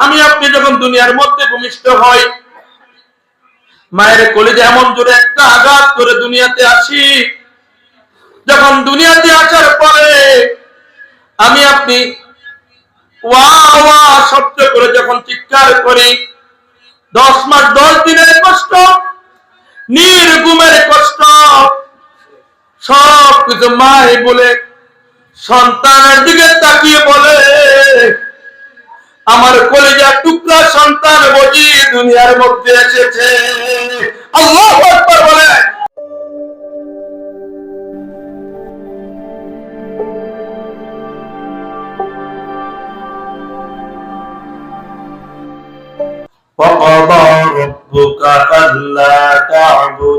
আমি আপনি যখন দুনিয়ার মধ্যে ভূমিষ্ঠ হই, মায়ের কলিজে এমন জোরে একটা আঘাত করে দুনিয়াতে আসি। যখন দুনিয়াতে আসার পরে আমি আপনি শব্দ করে যখন চিৎকার করি, দশ মাস, দশ দিনের কষ্ট, নির্গুমের কষ্ট সব কিছু মাই বলে সন্তানের দিকে তাকিয়ে বলে আমার কলেজা টুকরা সন্তান বুঝি দুনিয়ার মধ্যে এসেছে আল্লাহ আকবার বলে وقضى ربك ألا تعبدوا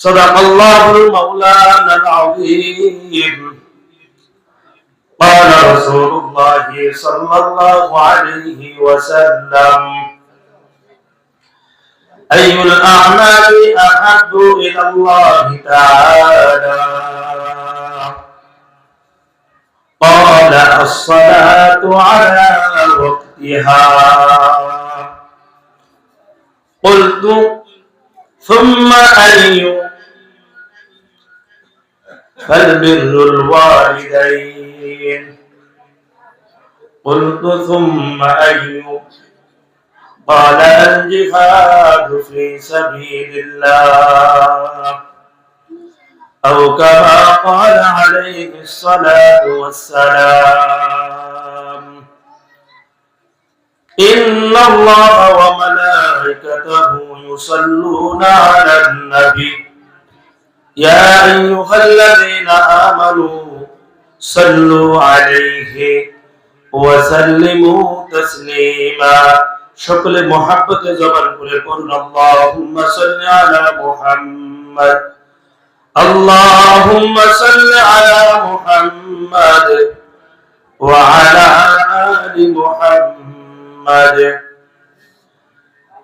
صدق الله المولانا العظيم. قال رسول الله صلى الله عليه وسلم أي الأعمال أحب إلى الله تعالى؟ قال الصلاة على وقتها. قلت ثم أي فالبر الوالدين قلت ثم أي قال الجهاد في سبيل الله. أو كما قال عليه الصلاة والسلام. إن الله وملائكته يصلون على النبي. يا أيها الذين آمنوا صلوا عليه وسلموا تسليما. شكل محبة كل قل اللهم صل على محمد. اللهم صل على محمد وعلى آل محمد.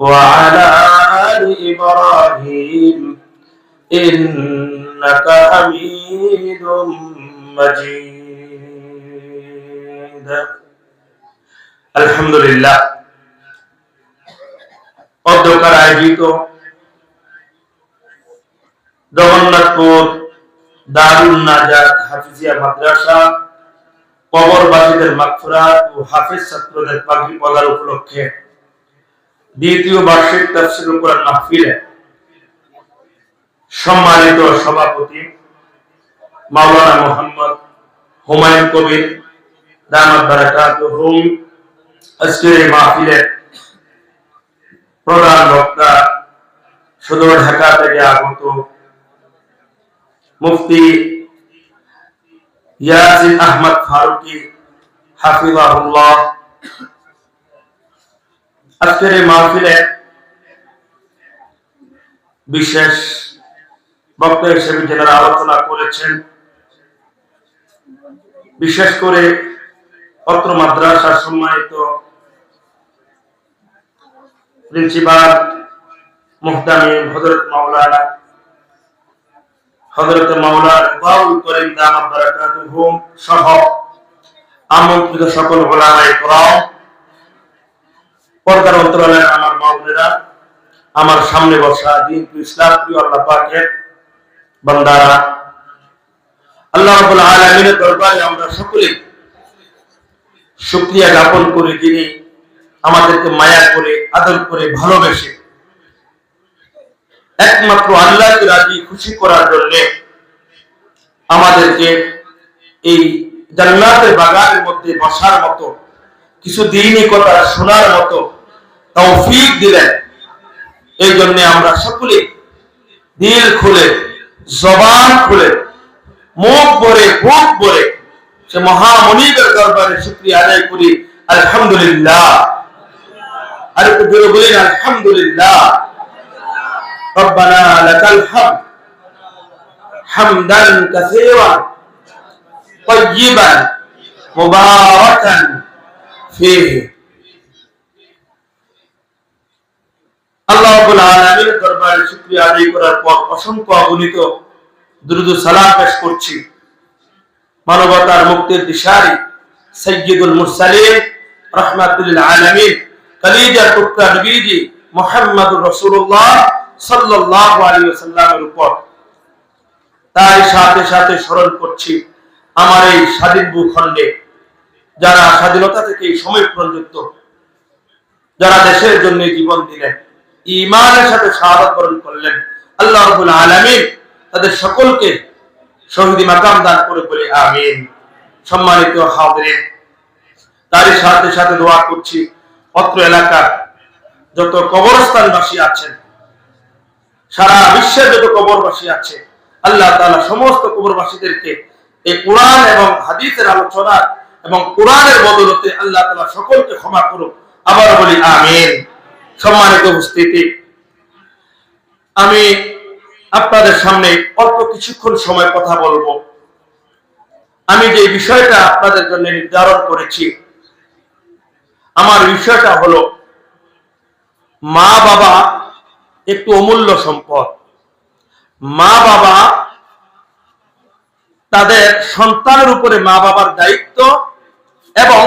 وعلى آل إبراهيم إنك حميد مجيد الحمد لله অধ্যকার আয়োজিত জগন্নাথপুর দারুল নাজাত হাফিজিয়া মাদ্রাসা কবরবাসীদের মাগফিরাত ও হাফিজ ছাত্রদের পাগড়ি পদার উপলক্ষে দ্বিতীয় বার্ষিক তাফসির কোরআন মাহফিলে সম্মানিত সভাপতি মাওলানা মোহাম্মদ হুমায়ুন কবির, দামাত আজকের এই মাহফিলে প্রধান বক্তা সুদূর ঢাকা থেকে আগত মুফতি ইয়াসিন আহমদ ফারুকি, হাফিজাহুল্লাহ আজকের এই মাহফিলে বিশেষ বক্তা হিসেবে যারা আলোচনা করেছেন, বিশেষ করে পত্র মাদ্রাসার সম্মানিত প্রিন্সিপাল মুহতামিম হযরত মাওলানা হযরত মাওলানা বাউল করিম দামাত বারাকাতুহুম সহ আমন্ত্রিত সকল ওলামায়ে কেরাম পর্দার অন্তরালের আমার মাওলানা আমার সামনে বসা দিন ইসলাম প্রিয় আল্লাহ পাকের বান্দারা, আল্লাহ রাব্বুল আলামিনের দরবারে আমরা সকলে শুকরিয়া জ্ঞাপন করে যিনি আমাদেরকে মায়া করে, আদর করে ভালোবেসে একমাত্র আল্লাহকে রাজি খুশি করার জন্য আমাদেরকে এই জান্নাতের বাগানের মধ্যে বসার মতো, কিছু দিনই কথা শোনার মতো তৌফিক দিলেন এই জন্য আমরা সকলে দিল খুলে জবান খুলে মুখ ভরে বুক ভরে সে মহামনিবের দরবারে শুক্রিয়া আদায় করি আলহামদুলিল্লাহ আর একটু জোরে বলি আলহামদুলিল্লাহ ربنا لك الحمد حمدا كثيرا طيبا مباركا فيه তাই সাথে সাথে স্মরণ করছি আমার এই স্বাধীন ভূখণ্ডে যারা স্বাধীনতা থেকে সময় পর্যন্ত যারা দেশের জন্য জীবন দিলেন ইমানের সাথে শাহাদত বরণ করলেন। আল্লাহ রাব্বুল আলামিন তাদের সকলকে শহীদি মাকাম দান করে বলে আমিন। সম্মানিত হাজিরিন, তারই সাথে সাথে দোয়া করছি। অত্র এলাকার যত কবরস্থানবাসী আছেন, সারা বিশ্বের যত কবরবাসী আছে, আল্লাহ তাআলা সমস্ত কবরবাসীদেরকে এই কোরআন এবং হাদিসের আলোচনা এবং কোরআনের বদলতে আল্লাহ তাআলা সকলকে ক্ষমা করুক। আবার বলি আমিন। সম্মানিত উপস্থিতি। আমি আপনাদের সামনে অল্প কিছুক্ষণ সময় কথা বলব। আমি যে বিষয়টা আপনাদের জন্য নির্ধারণ করেছি, আমার বিষয়টা হলো মা বাবা একটু অমূল্য সম্পদ। মা বাবা তাদের সন্তানের উপরে মা বাবার দায়িত্ব এবং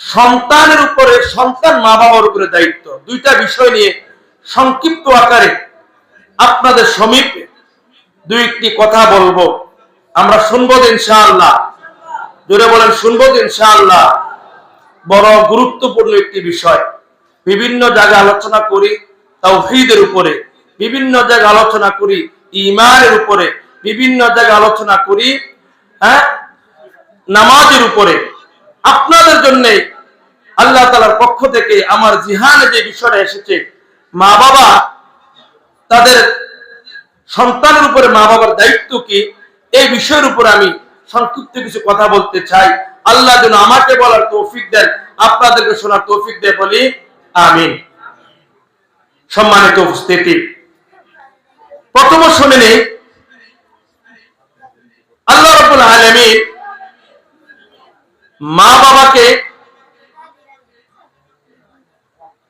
সন্তানের উপরে, সন্তান মা বাবার উপরে দায়িত্ব। দুইটা বিষয় নিয়ে সংক্ষিপ্ত আকারে আপনাদের সমীপে দুই একটি কথা বলব। আমরা শুনব ইনশাআল্লাহ। জোরে বলেন, শুনব ইনশাআল্লাহ। বড় গুরুত্বপূর্ণ একটি বিষয়। বিভিন্ন জায়গায় আলোচনা করি তাওহীদের উপরে, বিভিন্ন জায়গায় আলোচনা করি ইমানের উপরে, বিভিন্ন জায়গায় আলোচনা করি হ্যাঁ নামাজের উপরে। আপনাদের জন্য আল্লাহ তালার পক্ষ থেকে আমার জিহানে যে বিষয়টা এসেছে মা বাবা তাদের সন্তানের উপরে মা বাবার দায়িত্ব কি? এই বিষয়ের উপর আমি সংক্ষিপ্ত কিছু কথা বলতে চাই। আল্লাহ যেন আমাকে বলার তৌফিক দেন, আপনাদেরকে শোনার তৌফিক দেয় বলি, আমিন। সম্মানিত উপস্থিতি। প্রথম শুনে নেই আল্লাহ রবুল আলমী মা বাবাকে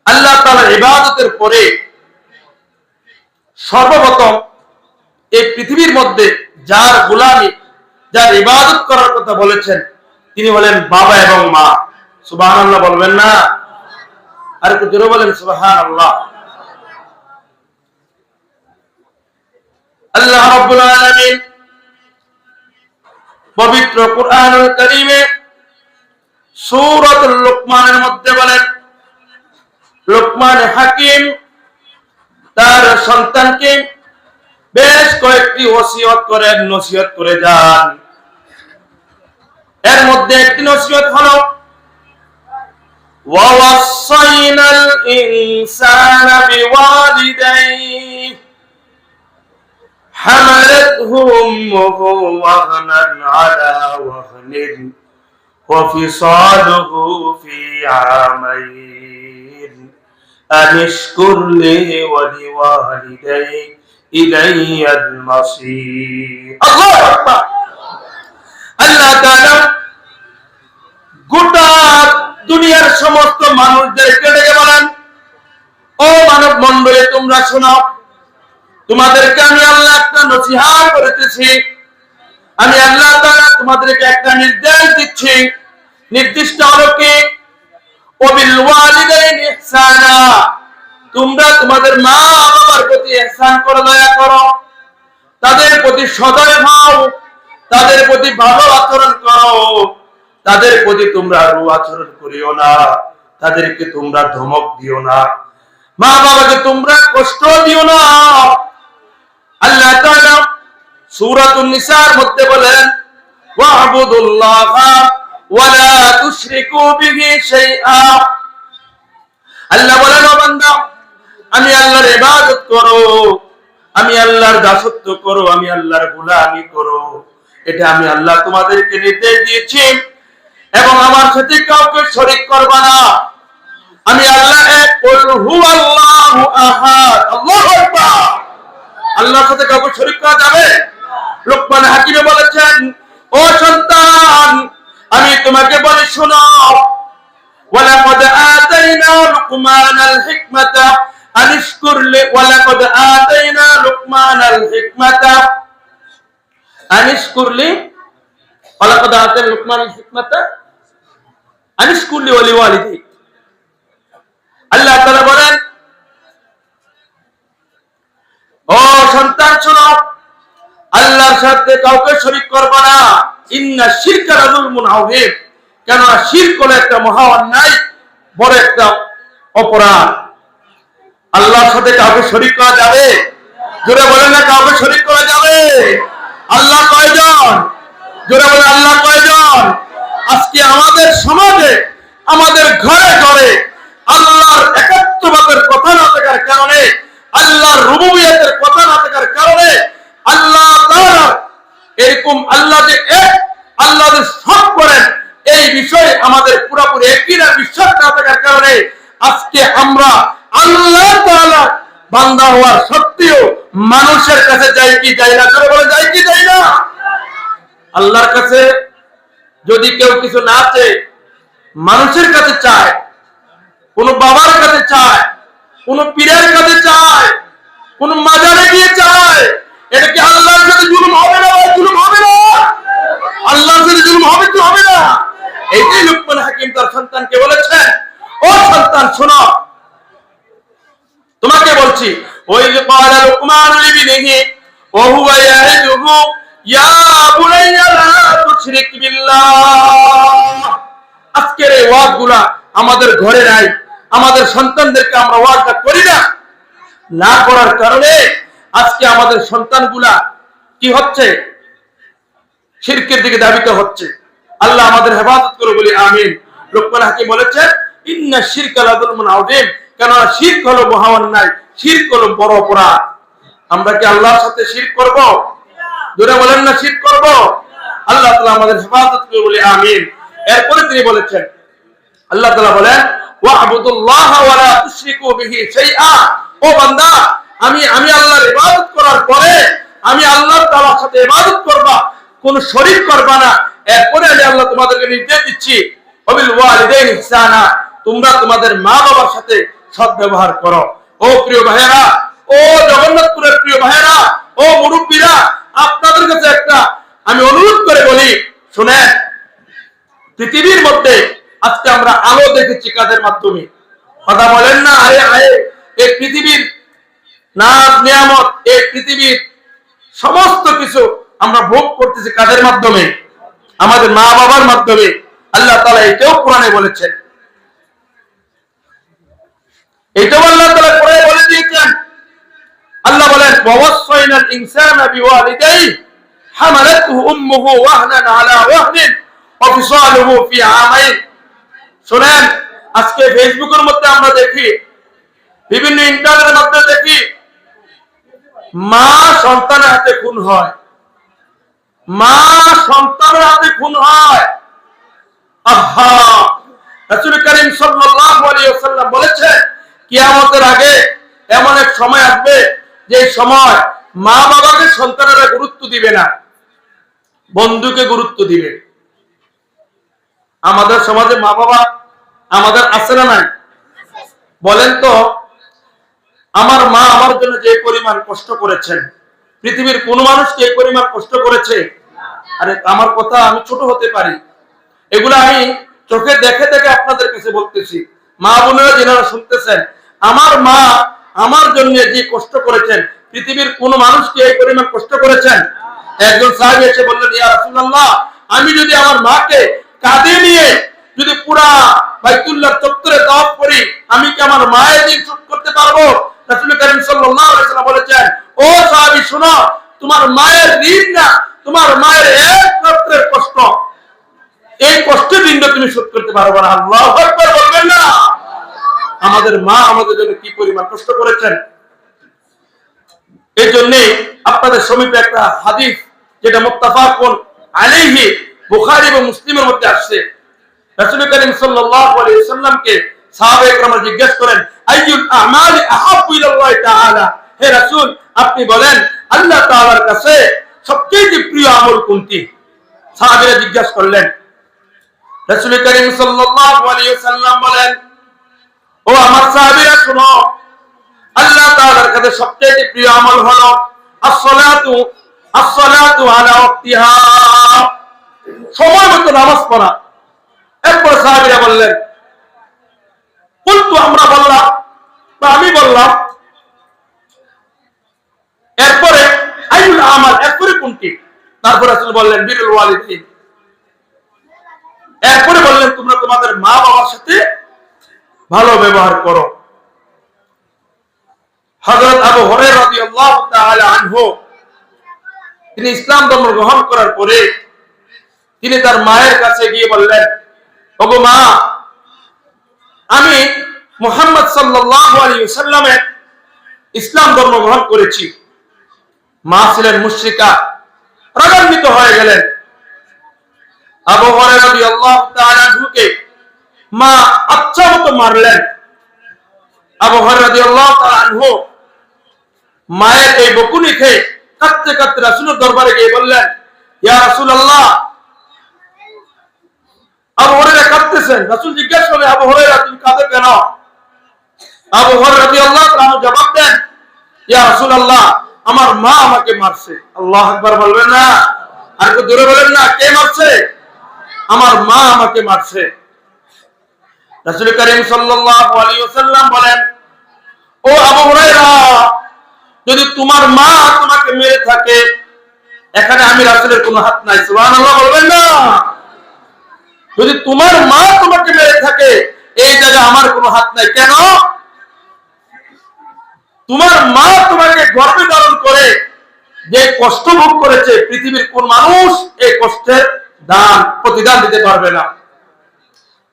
আল্লাহ তালার ইবাদতের পরে সর্বপ্রথম এই পৃথিবীর মধ্যে যার গোলামি, যার ইবাদত করার কথা বলেছেন, তিনি বলেন বাবা এবং মা। সুবাহ আল্লাহ বলবেন না? আর একটু জোরে বলেন সুবাহ আল্লাহ আল্লাহ রাব্বুল আলামিন পবিত্র কুরআনুল কারীমে সূরাতুল লুকমানের মধ্যে বলেন লোকমান হাকিম তার সন্তানকে বেশ কয়েকটি ওসিয়ত করেন নসিহত করে যান এর মধ্যে একটি নসিহত হলো ووصينا الإنسان بوالديه حملته أمه وهنا على وهن وفصاله في عامين أن اشكر لي ولوالديك إلي المصير الله أكبر আল্লাহ তাআলা গোটা দুনিয়ার সমস্ত মানুষদেরকে ডেকে বলেন মন্ডলে তোমরা শোনাও তোমাদেরকে আমি আল্লাহ একটা নসিহাত করিতেছি আমি আল্লাহ তাআলা তোমাদেরকে একটা নির্দেশ দিচ্ছি। নির্দিষ্ট হলো কি? তোমরা তোমাদের মা বাবার প্রতি ইহসান করো, দয়া করো। তাদের প্রতি সদয় হও। তাদের প্রতি ভালো আচরণ করো। তাদের প্রতি তোমরা রু আচরণ করিও না। তাদেরকে তোমরা ধমক দিও না। মা বাবাকে তোমরা কষ্ট দিও না। আল্লাহ তাআলা সূরাতুন মধ্যে বলেন আল্লাহ আমি আল্লাহর ইবাদত করো, আমি আল্লাহর দাসত্ব করো, আমি আল্লাহর গোলামি করো। এটা আমি আল্লাহ তোমাদেরকে নির্দেশ দিয়েছি এবং আমার সাথে কাউকে শরীক করবা না। আমি আল্লাহ এক, কুল হুয়াল্লাহু আহাদ। আল্লাহু আকবার। আল্লাহর সাথে কাউকে শরীক করা যাবে? লোকমান হাকিমে বলেছেন ও সন্তান আমি তোমাকে বলি শোনো ولقد آتينا لقمان الحكمة أن اشكر لي ولقد آتينا لقمان الحكمة أن اشكر لي ولقد آتينا لقمان الحكمة أن اشكر لي ولوالديك আল্লাহ তাআলা বলেন ও সন্তান শোনো আল্লাহর সাথে কাউকে শরীক করবে না। ইন্না শিরকা লাযুলমুন আযীম। কেন শিরক হলো একটা মহা অন্যায়, বড় একটা অপরাধ। আল্লাহর সাথে কাউকে শরীক করা যাবে? জোরে বলেন না কাউকে শরীক করা যাবে? আল্লাহ কয়জন? জোরে বলে আল্লাহ কয়জন? আজকে আমাদের সমাজে, আমাদের ঘরে ঘরে আল্লাহর একাত্মবাদের কথা না থাকার কারণে, আল্লাহর রুবুবিয়তের কথা না থাকার কারণে আল্লাহ এরকম আল্লাহ যে এক, আল্লাহ সব করেন, এই বিষয়ে আমাদের পুরোপুরি একইরা বিশ্বাস না থাকার কারণে আজকে আমরা আল্লাহ বান্দা হওয়ার সত্ত্বেও মানুষের কাছে যাই কি যাই না? বলে যাই কি যাই না? আল্লাহর কাছে যদি কেউ কিছু না চায়, মানুষের কাছে চায়, কোন বাবার কাছে চায়, কোন পীরের কাছে চায়, কোন মাজারে গিয়ে চায় এটা কি আল্লাহর সাথে জুলুম হবে না ভাই জুলুম হবে না আল্লাহর সাথে জুলুম হবে কি হবে না এইটাই লুকমান হাকিম তার সন্তানকে বলেছেন ও সন্তান শোনো তোমাকে বলছি ওই যে قال لقمان لابنه وهو يعظه يا بني لا تشرك بالله আজকের এই ওয়াজগুলা আমাদের ঘরে নাই আমাদের সন্তানদেরকে আমরা ওয়াজটা করি না না করার কারণে আজকে আমাদের সন্তানগুলা কি হচ্ছে? শিরকের দিকে হচ্ছে। আল্লাহ আমাদের হেফাজত করে বলি, আমিন। লোকমান বলেছেন, ইন্না শিরকা হলো বড় অপরাধ। আমরা কি আল্লাহর সাথে করব? জোরে বলেন না করব? আল্লাহ আমাদের হেফাজত করে বলি, আমিন। এরপরে তিনি বলেছেন, আল্লাহ তাআলা বলেন ও বান্দা আমি আমি আল্লাহর ইবাদত করার পরে আমি আল্লাহর তাআলার সাথে ইবাদত করবা, কোন শরীক করবা না। এরপরে আমি আল্লাহ তোমাদেরকে নির্দেশ দিচ্ছি ওয়ালিদাইন ইহসানা তোমরা তোমাদের মা বাবার সাথে সৎ ব্যবহার করো। ও প্রিয় ভাইয়েরা, ও জগন্নাথপুরের প্রিয় ভাইয়েরা, ও মুরব্বীরা, আপনাদের কাছে একটা আমি অনুরোধ করে বলি, শুনেন, পৃথিবীর মধ্যে আজকে আমরা আলো দেখেছি কাদের মাধ্যমে? কথা বলেন না, আরে আরে, এই পৃথিবীর নাচ নিয়ামত, এই পৃথিবীর সমস্ত কিছু আমরা ভোগ করতেছি মাধ্যমে? আমাদের মা বাবার মাধ্যমে। আল্লাহ তালা এটাও কোরআনে বলেছেন। এটাও আল্লাহ তালা বলে দিয়েছেন। আল্লাহ বলেন বিওয়ালিদাইহি হামালাতহু উম্মুহু ওয়াহনান আলা ওয়াহনিন ওয়া ফিসালুহু ফি আমাইন। শুনেন, আজকে ফেসবুকের মধ্যে আমরা দেখি, বিভিন্ন ইন্টারনেটের মধ্যে দেখি মা সন্তানের হাতে খুন হয়। মা সন্তানের হাতে খুন হয়। আহা! রাসূল করিম সাল্লাল্লাহু আলাইহি ওয়াসাল্লাম বলেছেন, কিয়ামতের আগে এমন এক সময় আসবে যে সময় মা বাবাকে সন্তানেরা গুরুত্ব দিবে না, বন্ধুকে গুরুত্ব দিবে। আমাদের সমাজে মা বাবা আমাদের আছে না নাই? বলেন তো আমার মা আমার জন্য যে পরিমাণ কষ্ট করেছেন, পৃথিবীর কোন মানুষ যে পরিমাণ কষ্ট করেছে, আরে আমার কথা আমি ছোট হতে পারি। এগুলো আমি চোখে দেখে দেখে আপনাদের কাছে বলতেছি। মা বোনেরা যেনারা শুনতেছেন, আমার মা আমার জন্য যে কষ্ট করেছেন, পৃথিবীর কোন মানুষ কি এই পরিমাণ কষ্ট করেছেন? একজন সাহেব এসে বললেন, ইয়া রাসূলুল্লাহ, আমি যদি আমার মাকে কাঁধে নিয়ে যদি পুরা বাইতুল্লাহ চত্বরে তাওয়াফ করি, আমি কি আমার মায়ের দিন শোধ করতে পারব? রাসূল সাল্লাল্লাহু আলাইহি ওয়াসাল্লাম বলেছেন, ও সাহাবী, শোনো, তোমার মায়ের ঋণ না, তোমার মায়ের কষ্ট। এই কষ্টের তুমি শোধ করতে পারবে না। বলবেন না। আমাদের মা আমাদের জন্য কি পরিমাণ কষ্ট করেছেন? এই জন্য আপনাদের সমীপে একটা হাদিস, যেটা মুত্তাফাকুন আলাইহি বুখারী এবং মুসলিমের মধ্যে আসছে। রাসূল করিম সাল্লাল্লাহু আলাইহি সাল্লামকে সাহাবা একরাম জিজ্ঞেস করেন, আইয়ুল আমালি আহাব্বু হে রাসূল, আপনি বলেন, আল্লাহ তাআলার কাছে সবচেয়ে প্রিয় আমল কোনটি? সাহাবীরা জিজ্ঞাসা করলেন, রাসূল করিম সাল্লাল্লাহু আলাইহি সাল্লাম বলেন, ও আমার সাহাবীরা, শুনো, আল্লাহ তাআলার কাছে সবচেয়ে প্রিয় আমল হলো as-salatu as-salatu ala ওয়াক্তিহা। সময় মতো নামাজ পড়া। এরপর সাহাবীরা বললেন কুলতু আমরা বললাম, বা আমি বললাম, এরপরে আইউল আমাল, এরপরে কোনটি? তারপর রাসূল বললেন, বিরুল ওয়ালিদাইন এরপরে বললেন, তোমরা তোমাদের মা বাবার সাথে ভালো ব্যবহার করো। হযরত আবু হুরায়রা রাদিয়াল্লাহু তাআলা আনহু, তিনি ইসলাম ধর্ম গ্রহণ করার পরে তিনি তার মায়ের কাছে গিয়ে বললেন, ওগো মা আমি মুহাম্মদ সাল্লাল্লাহু আলাইহি ওয়াসাল্লামের ইসলাম ধর্ম গ্রহণ করেছি। মা ছিলেন মুশরিকা রাগান্বিত হয়ে গেলেন। আচ্ছা মায়ের এই বকুনি খেয়ে দরবারে গিয়ে বললেন কাঁদতেছেন রাসূল জিজ্ঞাসা করলেন আবু হুরায়রা, তুমি কাঁদো কেন? আবু হুরায়রা রাদিয়াল্লাহু তাআলা জবাব দেন, ইয়া রাসূলুল্লাহ, আমার মা আমাকে মারছে। আল্লাহ আকবার বলবেন না। আর একটু দূরে বলেন না, কে মারছে? আমার মা আমাকে মারছে। রাসূল করিম সাল্লাল্লাহু আলাইহি ওয়াসাল্লাম বলেন, ও আবু হুরায়রা, যদি তোমার মা তোমাকে মেরে থাকে, এখানে আমি রাসূলের কোনো হাত নাই। সুবহানাল্লাহ বলবেন না। যদি তোমার মা তোমাকে মেরে থাকে, এই জায়গায় আমার কোনো হাত নাই। কেন? তোমার মা তোমাকে গর্বে ধারণ করে, যে কষ্ট ভোগ করেছে, পৃথিবীর কোন মানুষ এই কষ্টের দান, প্রতিদান দিতে পারবে না।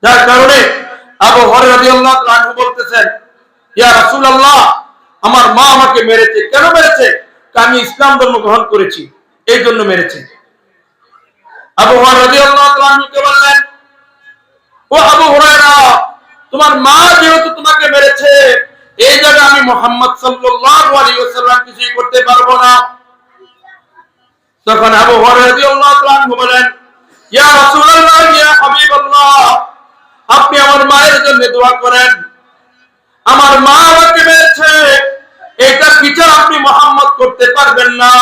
যার কারণে আবু হরে বলতেছেন, ইয়া রাসূলুল্লাহ, আমার মা আমাকে মেরেছে। কেন মেরেছে? আমি ইসলাম ধর্ম গ্রহণ করেছি, এই জন্য মেরেছে। আবু হরে বললেন ও আবু হুরায়রা, তোমার মা যেহেতু তোমাকে মেরেছে, এই জায়গায় আমি মোহাম্মদ সাল্লাল্লাহু আলাইহি ওয়াসাল্লাম কিছুই করতে পারব না। তখন আবু হুরায়রা রাদিয়াল্লাহু তাআলা বলেন, ইয়া রাসূলুল্লাহ, ইয়া হাবিবাল্লাহ, আপনি আমার মায়ের জন্য দোয়া করেন। আমার মা আমাকে মেরেছে এটা বিচার আপনি মোহাম্মদ করতে পারবেন না।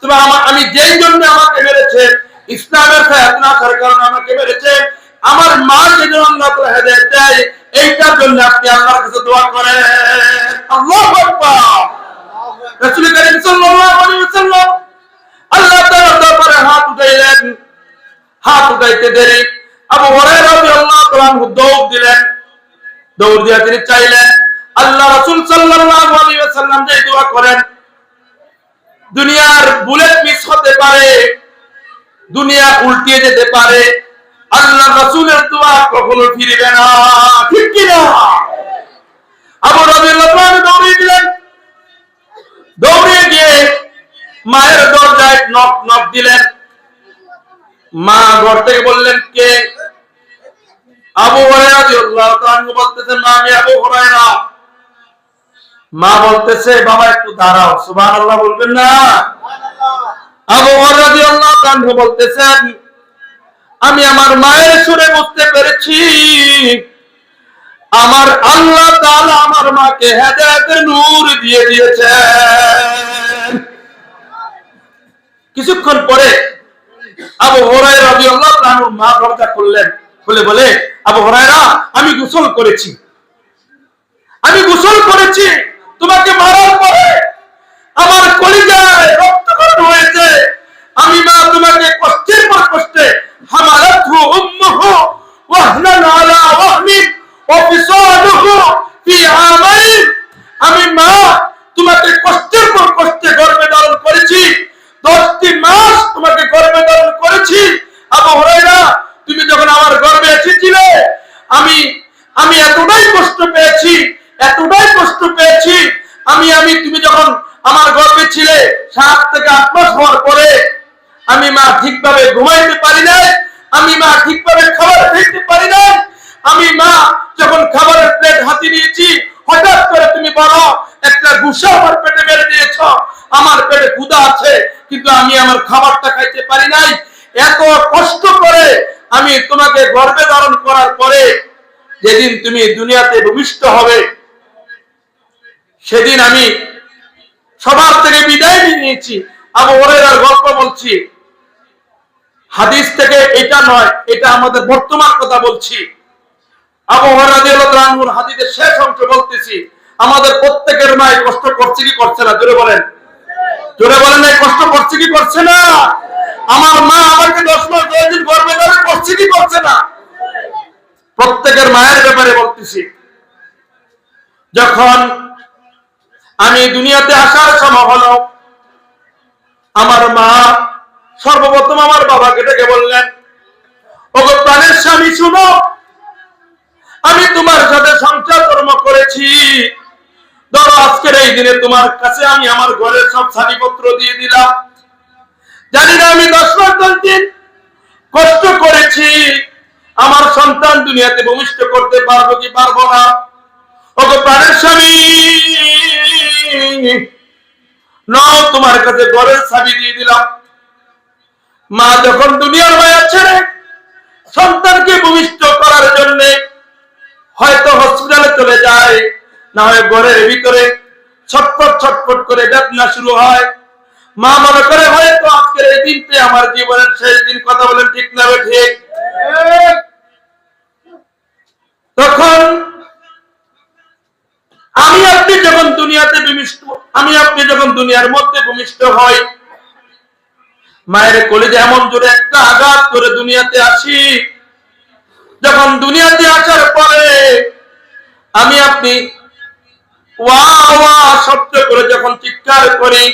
তবে আমি যেই জন্য আমাকে মেরেছে, ইসলামের খায়াত না থাকার কারণে আমাকে মেরেছে আমার মা যেন আল্লাহ তাআলা হেদায়েত দেয়, এইটার জন্য আপনি আল্লাহর কাছে দোয়া করেন। উঠাইলেন। উঠাইতে দৌড় আল্লাহ যে করেন, দুনিয়ার বুলেট হতে পারে, দুনিয়া উল্টিয়ে যেতে পারে আল্লাহ রাসূলের দোয়া কখনো ফিরবে না। ঠিক কি না আবু রাদিয়াল্লাহু আনহু দৌড়ে দিলেন। দৌড়ে গিয়ে মায়ের দরজায় নক নক দিলেন। মা ঘর থেকে বললেন, কে? আবু হুরায়রা রাদিয়াল্লাহু তাআলা বলতেছেন মা, আমি আবু হুরায়রা। মা বলতেছে, বাবা, একটু দাঁড়াও। সুবহানাল্লাহ বলবেন না। আবু হুরায়রা রাদিয়াল্লাহু তাআলা বলতেছেন আমি আমার মায়ের সুরে বুঝতে পেরেছি। আমার আল্লাহ আমার মাকে হেদায়েতের নূর দিয়ে দিয়েছেন। কিছুক্ষণ পরে আবু রাদিয়াল্লাহু তাআলার মা দরজা খুললেন। খুলে বলে, আবু হুরায়রা, আমি গোসল করেছি। আমি গোসল করেছি। তোমাকে মারার পরে আমার কলিজায় রক্তপাত হয়েছে। আমি মা, তোমাকে কষ্টের পর কষ্টে উম্মুহু ওয়াহনান আলা ওয়াহনিন ওয়া ফিসালুহু ফি আমাইন আমি মা, তোমাকে কষ্টের পর কষ্টে গর্ভে ধারণ করেছি। দশটি মাস তোমাকে গর্ভে ধারণ করেছি। আবু হুরায়রা, তুমি যখন আমার গর্ভে এসেছিলে, আমি আমি এতটাই কষ্ট পেয়েছি, এতটাই কষ্ট পেয়েছি। আমি আমি, তুমি যখন আমার গর্ভে ছিলে, সাত থেকে আট মাস হওয়ার পরে আমি মা ঠিকভাবে ঘুমাইতে পারি নাই, আমি মা ঠিকভাবে খাবার খেতে পারি নাই, আমি মা যখন খাবারের প্লেট হাতে নিয়েছি, হঠাৎ করে তুমি বলো, একটা গুসা আমার পেটে মেরে দিয়েছ, আমার পেটে ক্ষুধা আছে, কিন্তু আমি আমার খাবারটা খাইতে পারি নাই। এত কষ্ট করে আমি তোমাকে গর্বে ধারণ করার পরে যেদিন তুমি দুনিয়াতে ভূমিষ্ঠ হবে, সেদিন আমি সবার থেকে বিদায় নিয়ে নিয়েছি। আবু হরেরার গল্প বলছি হাদিস থেকে এটা নয়, এটা আমাদের বর্তমান কথা বলছি। আবু হরাদিয়ার হাদিসের শেষ অংশ বলতেছি। আমাদের প্রত্যেকের মায় কষ্ট করছে কি করছে না? জোরে বলেন। জোরে বলেন, এই কষ্ট করছে কি করছে না? আমার মা আমাকে দশ মাস দশ গর্বে করছে কি করছে না? প্রত্যেকের মায়ের ব্যাপারে বলতেছি। যখন আমি দুনিয়াতে আসার সময় হলো, আমার মা সর্বপ্রথম আমার বাবাকে ডেকে বললেন, ওগো প্রাণের স্বামী, শুনো। আমি তোমার সাথে সংসার কর্ম করেছি। ধরো আজকের এই দিনে তোমার কাছে আমি আমার ঘরের সব ছাড়িপত্র দিয়ে দিলাম। জানি না আমি দশ মাস দশ দিন কষ্ট করেছি। আমার সন্তান দুনিয়াতে ভূমিষ্ঠ করতে পারব কি পারব না? ওগো প্রাণের স্বামী, নাও তোমার কাছে ঘরের চাবি দিয়ে দিলাম। মা যখন দুনিয়ার মায়া ছেড়ে সন্তানকে ভূমিষ্ঠ করার জন্য হয়তো হসপিটালে চলে যায়, না হয় ঘরের ভিতরে ছটফট ছটফট করে বেদনা শুরু হয়। মা মনে করে, হয়তো আজকের এই দিনটি আমার জীবনের শেষ দিন। কথা বলেন ঠিক না ঠিক? তখন আমি আপনি যখন দুনিয়াতে ভূমিষ্ঠ, আমি আপনি যখন দুনিয়ার মধ্যে ভূমিষ্ঠ হই মায়ের কলেজে এমন জোরে একটা আঘাত করে দুনিয়াতে আসি। যখন দুনিয়াতে আসার পরে আমি আপনি ওয়া শব্দ করে যখন চিৎকার করি,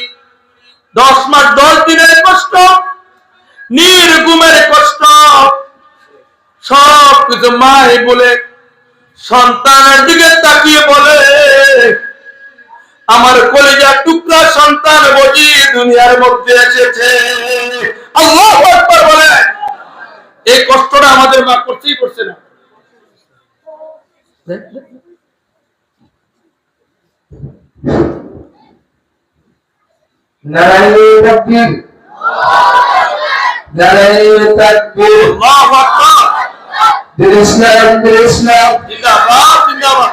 দশ মাস, দশ দিনের কষ্ট, নির্গুমের কষ্ট সব কিছু মাই বলে সন্তানের দিকে তাকিয়ে বলে আমার কলেজা টুকরা সন্তান বুঝি দুনিয়ার মধ্যে এসেছে। আল্লাহ আকবার বলে। এই কষ্টটা আমাদের মা করতেই করছে না। জিন্দাবাদ জিন্দাবাদ।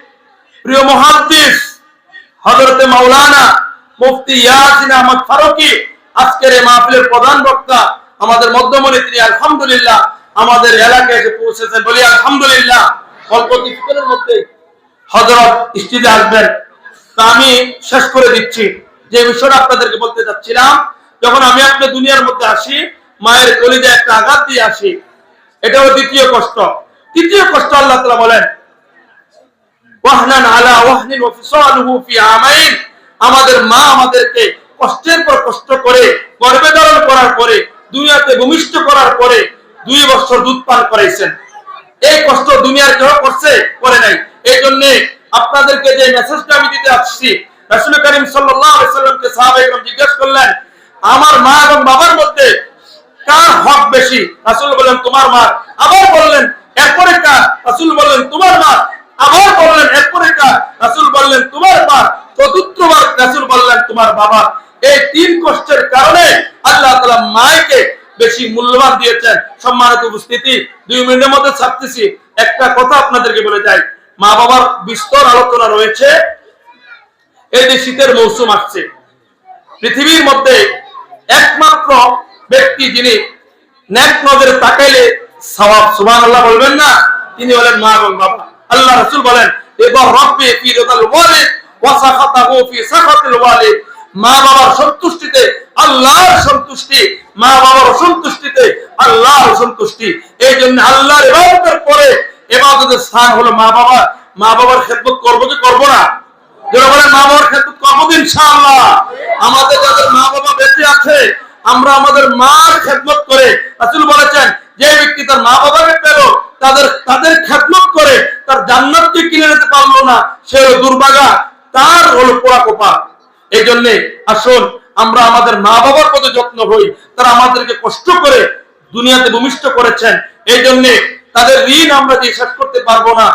প্রিয় মুহাদ্দিস হজরতে মাওলানা মুফতি ইয়াসিন আহমদ ফারুকী, আজকের এই মাহফিলের প্রধান বক্তা আমাদের মধ্যমণি তিনি আলহামদুলিল্লাহ আমাদের এলাকায় এসে পৌঁছেছেন বলি আলহামদুলিল্লাহ। অল্প কিছুক্ষণের মধ্যে হযরত স্টেজে আসবেন। তা আমি শেষ করে দিচ্ছি। যে বিষয়টা আপনাদেরকে বলতে চাচ্ছিলাম, যখন আমি আপনার দুনিয়ার মধ্যে আসি, মায়ের কলিজে একটা আঘাত দিয়ে আসি, এটাও দ্বিতীয় কষ্ট। তৃতীয় কষ্ট আল্লাহ তাআলা বলেন ওয়াহনান আলা ওয়াহনিন ওয়া ফিসালুহু ফি আমাইন। আমাদের মা আমাদেরকে কষ্টের পর কষ্ট করে, গর্ভে ধারণ করার পরে, দুনিয়াতে ভূমিষ্ঠ করার পরে দুই বছর দুধ পান করাইছেন। এই কষ্ট দুনিয়ার কেউ করছে? করে নাই। এই জন্য আপনাদেরকে যে মেসেজটা আমি দিতে আসছি, রাসুল করিম সাল্লামকে জিজ্ঞেস করলেন, আমার মা এবং বাবার মধ্যে কার হক বেশি? রাসুল বললেন, তোমার মা আবার বললেন, এরপরে কার? রাসুল বললেন, তোমার মা আবার বললেন এরপরে রাসূল বললেন, তোমার চতুর্থবার রাসূল বললেন, তোমার বাবা এই তিন কষ্টের কারণে আল্লাহ তাআলা মাকে বেশি মূল্যবান দিয়েছেন। সম্মানিত উপস্থিতি, দুই মিনিটের মধ্যে একটা কথা আপনাদেরকে বলে যাই, মা বাবার বিস্তর আলোচনা রয়েছে, এই যে শীতের মৌসুম আসছে, পৃথিবীর মধ্যে একমাত্র ব্যক্তি যিনি ন্যাক নজরে তাকাইলে সওয়াব, সুবহানাল্লাহ বলবেন না, তিনি হলেন মা এবং বাবা। আল্লাহ রাসূল বলেন, এবার রব্বি ফি রিদাল ওয়ালিদ ওয়া সাখাতাহু ফি সাখাতিল ওয়ালিদ। মা বাবার সন্তুষ্টিতে আল্লাহর সন্তুষ্টি, মা বাবার অসন্তুষ্টিতে আল্লাহর অসন্তুষ্টি এই জন্য আল্লাহর ইবাদতের পরে ইবাদতের স্থান হলো মা বাবা। মা বাবার খেদমত করব কি করব না? যারা বলে মা বাবার ক্ষেত্রে করব ইনশাআল্লাহ? আমাদের যাদের মা বাবা বেঁচে আছে, আমরা আমাদের মার খেদমত করে রাসূল বলেছেন যে ব্যক্তি তার মা বাবাকে পেল, তাদের তাদের খেদমত করে তার জান্নাতকে কিনে নিতে পারল না, সে হলো দুর্ভাগা, তার হলো পোড়া কোপা এই জন্যে আসুন, আমরা আমাদের মা বাবার প্রতি যত্ন হই তারা আমাদেরকে কষ্ট করে দুনিয়াতে ভূমিষ্ঠ করেছেন। এই জন্য তাদের ঋণ আমরা যে শেষ করতে পারব না।